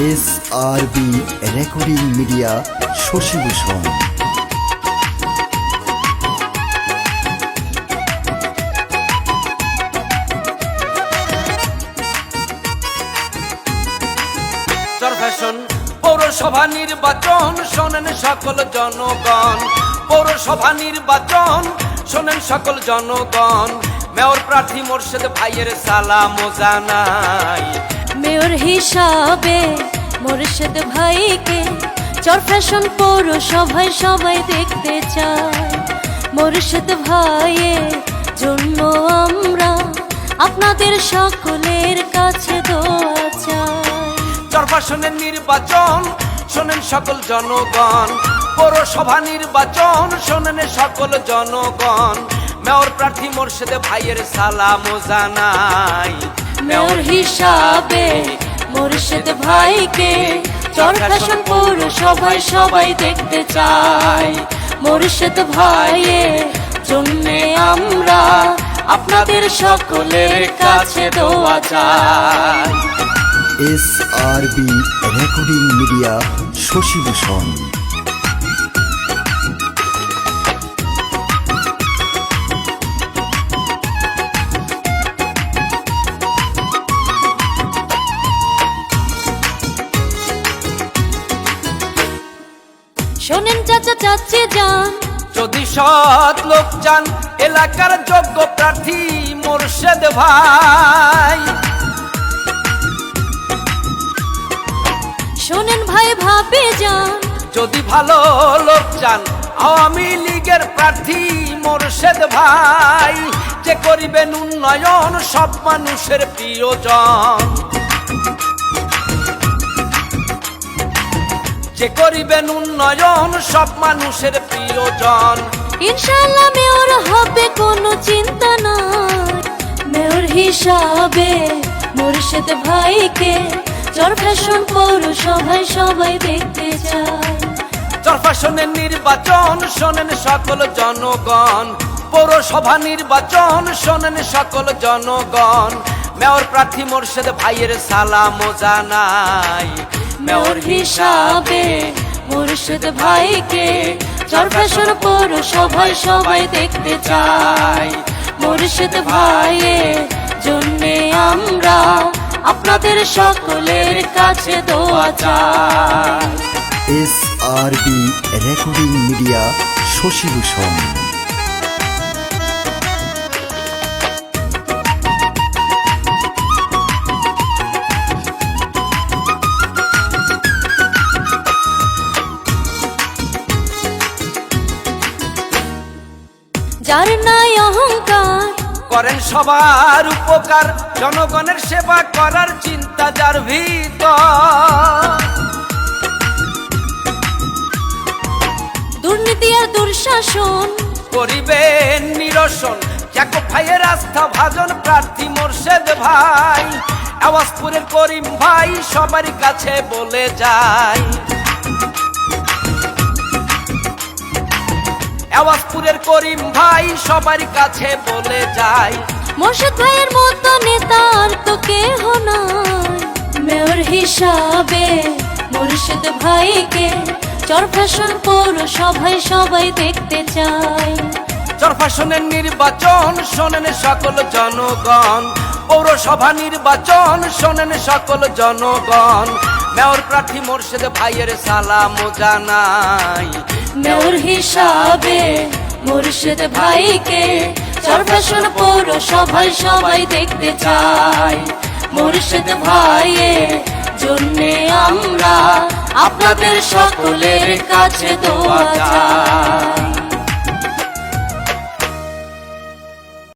S R B recording media Shashibhushan fashion পৌরসভা নির্বাচন, শোনেন সকল জনগণ। পৌরসভা নির্বাচন, শোনেন সকল জনগণ। মেয়র প্রার্থী মোর্শেদ ভাইয়ের সালাম জানাই। মেয়র হিসাবে মোরশেদ ভাইকে চর ফ্যাশন পৌরসভায় সবাই দেখতে চায়। মোরশেদ ভাইয়ের জন্য আমরা আপনাদের সকলের কাছে দোয়া চাই। চরফাসনের নির্বাচন শোনেন সকল জনগণ। পৌরসভা নির্বাচন শোনেন সকল জনগণ। মেয়র প্রার্থী মোর্শেদ ভাইয়ের সালাম জানাই। মেয়র হিসাবে মোরশেদ ভাইকে চর ফ্যাশন পৌরসভায় সবাই দেখতে চাই। মোরশেদ ভাইয়ের জন্যে আমরা আপনাদের সকলের কাছে দোয়া চাই। S R B recording media Shashibhushan শোনেন চাচা চাচি যান। যদি সৎ লোক চান এলাকার যোগ্য প্রার্থী মোর্শেদ ভাই। শোনেন ভাই ভাবে যান। যদি ভালো লোক চান আওয়ামী লীগের প্রার্থী মোর্শেদ ভাই। যে করিবেন উন্নয়ন সব মানুষের প্রিয়জন। যে করিবেন উন্নয়ন সব মানুষের প্রিয়জন। ইনশাল্লাহ মেয়র হবে কোনো চিন্তা নাই। মেয়র হিসাবে মুর্শিদ ভাইকে চর ফ্যাশন পৌরসভায় সবাই দেখতে চায়। চরফাসনের নির্বাচন শোনেন সকল জনগণ। পৌরসভা নির্বাচন শোনেন সকল জনগণ। মেয়র প্রার্থী মোর্শেদ ভাইয়ের সালাম জানাই। মেয়র হিসাবে মুর্শিদ ভাইকে চর ফ্যাশন পৌরসভায় সবাই দেখতে চায় মুর্শিদ ভাইয়ের জন্যে আমরা আপনাদের সকলের কাছে দোয়া চাই। S R B recording media Shashibhushan যার নাই অহংকার। করেন সবার উপকার জনগণের সেবা করার চিন্তা যার ভিতর। দুর্নীতি আর দুঃশাসন। করিবেন নিরসন। জ্যাকব ভাইয়ের আস্থা ভাজন প্রার্থী মোর্শেদ ভাই। আওয়াজপুরের করিম ভাই সবার কাছে বলে যায়। আওয়াজপুরের করিম ভাই সবার কাছে বলে যায় মোর্শেদ ভাইয়ের মতো নেতা আর তো কেহ নাই। মেয়র হিসাবে মুর্শিদ ভাইকে চর ফ্যাশন পৌরসভায় সবাই দেখতে চায়। চরফাসনের নির্বাচন শোনেন সকল জনগণ। পৌরসভা নির্বাচন শোনেন সকল জনগণ। মেয়র প্রার্থী মোর্শেদ ভাইয়ের সালাম জানাই। মেয়র হিসাবে মুর্শিদ ভাইকে চর ফ্যাশন পৌরসভায় সবাই দেখতে চায় মুর্শিদ ভাইয়ের জন্যে আমরা আপনাদের সকলের কাছে দোয়া চাই।